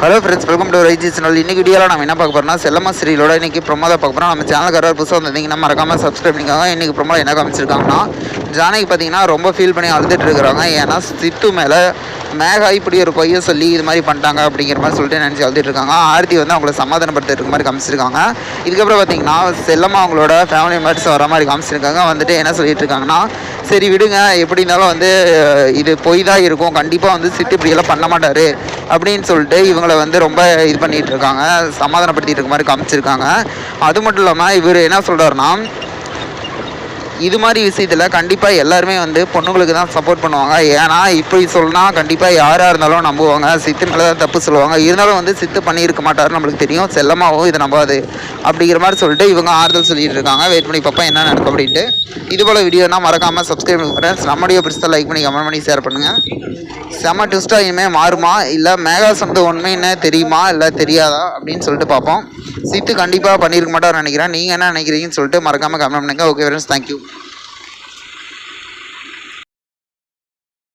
Hello friends welcome to Raiji channel இன்னைக்கு வீடியோவில் நம்ம என்ன பார்க்க போகிறோம்னா செல்லம்மா ஸ்ரீலோட இன்னைக்கு ப்ரொமோ பார்க்க போகிறோம் நம்ம சேனலுக்கு யாராவது புதுசாக வந்திருந்தீங்கன்னா மறக்காமல் சப்ஸ்கிரைப் பண்ணிக்காங்க. இன்னைக்கு ப்ரொமோ என்ன காமிச்சிருக்காங்கன்னா ஜானகி பார்த்தீங்கன்னா ரொம்ப ஃபீல் பண்ணி அழுதுட்டு இருக்கிறாங்க. ஏன்னா சித்து மேலே மேகா இப்படி ஒரு பொய்யை சொல்லி இது மாதிரி பண்ணிட்டாங்க அப்படிங்கிற மாதிரி சொல்லிட்டு நினச்சி அழுதுட்டு இருக்காங்க. ஆர்த்தி வந்து அவங்கள சமாதானப்படுத்திட்டு இருக்க மாதிரி காமிச்சிருக்காங்க. இதுக்கப்புறம் பார்த்தீங்கன்னா செல்லம்மா அவங்களோட ஃபேமிலி மெம்பர்ஸ் வர மாதிரி காமிச்சிருக்காங்க. வந்துட்டு என்ன சொல்லிட்டு இருக்காங்கன்னா சரி விடுங்க. எப்படி இருந்தாலும் வந்து இது பொய் தான் இருக்கும். கண்டிப்பாக வந்து சிட்டு இப்படியெல்லாம் பண்ண மாட்டார். அப்படின்னு சொல்லிட்டு இவங்களை வந்து ரொம்ப இது பண்ணிகிட்டு இருக்காங்க சமாதானப்படுத்திட்டு இருக்க மாதிரி காமிச்சிருக்காங்க. அது மட்டும் இல்லாமல் இவர் என்ன சொல்கிறாருன்னா இது மாதிரி விஷயத்தில் கண்டிப்பாக எல்லாருமே வந்து பொண்ணுங்களுக்கு தான் சப்போர்ட் பண்ணுவாங்க. ஏன்னா இப்படி சொன்னால் கண்டிப்பாக யாராக இருந்தாலும் நம்புவாங்க. சித்து மேலே தான் தப்பு சொல்லுவாங்க. இருந்தாலும் வந்து சித்து பண்ணியிருக்க மாட்டாருன்னு நம்மளுக்கு தெரியும். செல்லமாகவும் இதை நம்பாது. அப்படிங்கிற மாதிரி சொல்லிட்டு இவங்க ஆறுதல் சொல்லிட்டு இருக்காங்க. வெயிட் பண்ணி பார்ப்பா என்ன நடக்கும் அப்படின்ட்டு. இது போல் வீடியோனா மறக்காமல் சப்ஸ்கிரைப் பண்ணி நம்முடைய பிடிச்சா லைக் பண்ணி கமெண்ட் பண்ணி ஷேர் பண்ணுங்கள் செம ட்விஸ்ட்டாக இனிமேல் மாறுமா? இல்லை மேகா சொன்னது உண்மைன்னு தெரியுமா? இல்லை தெரியாதா? அப்படின்னு சொல்லிட்டு பார்ப்போம். சித்து கண்டிப்பாக பண்ணியிருக்க மாட்டார்னு நினைக்கிறேன். நீங்கள் என்ன நினைக்கிறீங்கன்னு சொல்லிட்டு மறக்காமல் கமெண்ட் பண்ணுங்கள் ஓகே ஃப்ரெண்ட்ஸ் தேங்க்யூ